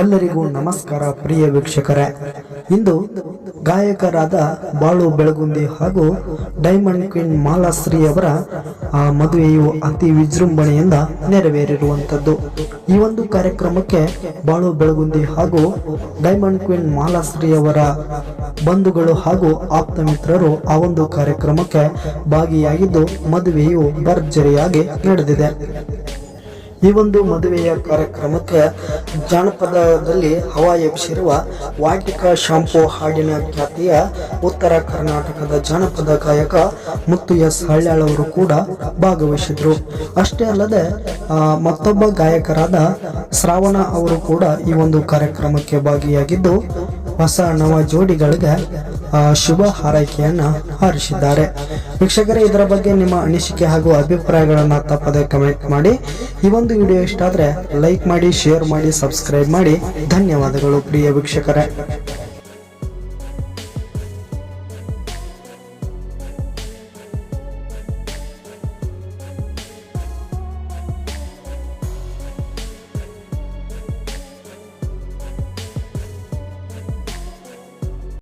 ಎಲ್ಲರಿಗೂ ನಮಸ್ಕಾರ, ಪ್ರಿಯ ವೀಕ್ಷಕರೇ. ಇಂದು ಗಾಯಕರಾದ ಬಾಳು ಬೆಳಗುಂದಿ ಹಾಗೂ ಡೈಮಂಡ್ ಕ್ವೀನ್ ಮಾಲಾಶ್ರೀ ಅವರ ಆ ಮದುವೆಯು ಅತಿ ವಿಜೃಂಭಣೆಯಿಂದ ನೆರವೇರಿರುವಂಥದ್ದು. ಈ ಒಂದು ಕಾರ್ಯಕ್ರಮಕ್ಕೆ ಬಾಳು ಬೆಳಗುಂದಿ ಹಾಗೂ ಡೈಮಂಡ್ ಕ್ವೀನ್ ಮಾಲಾಶ್ರೀ ಅವರ ಬಂಧುಗಳು ಹಾಗೂ ಆಪ್ತ ಮಿತ್ರರು ಆ ಒಂದು ಕಾರ್ಯಕ್ರಮಕ್ಕೆ ಭಾಗಿಯಾಗಿದ್ದು ಮದುವೆಯು ಭರ್ಜರಿಯಾಗಿ ನಡೆದಿದೆ. ಈ ಒಂದು ಮದುವೆಯ ಕಾರ್ಯಕ್ರಮಕ್ಕೆ ಜಾನಪದದಲ್ಲಿ ಹವಾ ಎಬ್ಬಿಸಿರುವ ವಾಟಿಕ ಶಾಂಪು ಹಾಡಿನ ಖ್ಯಾತಿಯ ಉತ್ತರ ಕರ್ನಾಟಕದ ಜಾನಪದ ಗಾಯಕ ಮುತ್ತು ಎಸ್ ಹಳ್ಯಾಳ್ ಅವರು ಕೂಡ ಭಾಗವಹಿಸಿದ್ರು. ಅಷ್ಟೇ ಅಲ್ಲದೆ ಮತ್ತೊಬ್ಬ ಗಾಯಕರಾದ ಶ್ರಾವಣ ಅವರು ಕೂಡ ಈ ಒಂದು ಕಾರ್ಯಕ್ರಮಕ್ಕೆ ಭಾಗಿಯಾಗಿದ್ದು ಹೊಸ ನವ ಜೋಡಿಗಳಿಗೆ ಶುಭ ಹಾರೈಕೆಯನ್ನ ಹಾರಿಸಿದ್ದಾರೆ. ವೀಕ್ಷಕರೇ, ಇದರ ಬಗ್ಗೆ ನಿಮ್ಮ ಅನಿಸಿಕೆ ಹಾಗೂ ಅಭಿಪ್ರಾಯಗಳನ್ನು ತಪ್ಪದೆ ಕಮೆಂಟ್ ಮಾಡಿ. ಈ ಒಂದು ವಿಡಿಯೋ ಇಷ್ಟ ಆದರೆ ಲೈಕ್ ಮಾಡಿ ಶೇರ್ ಮಾಡಿ ಸಬ್ಸ್ಕ್ರೈಬ್ ಮಾಡಿ. ಧನ್ಯವಾದಗಳು ಪ್ರಿಯ ವೀಕ್ಷಕರೇ.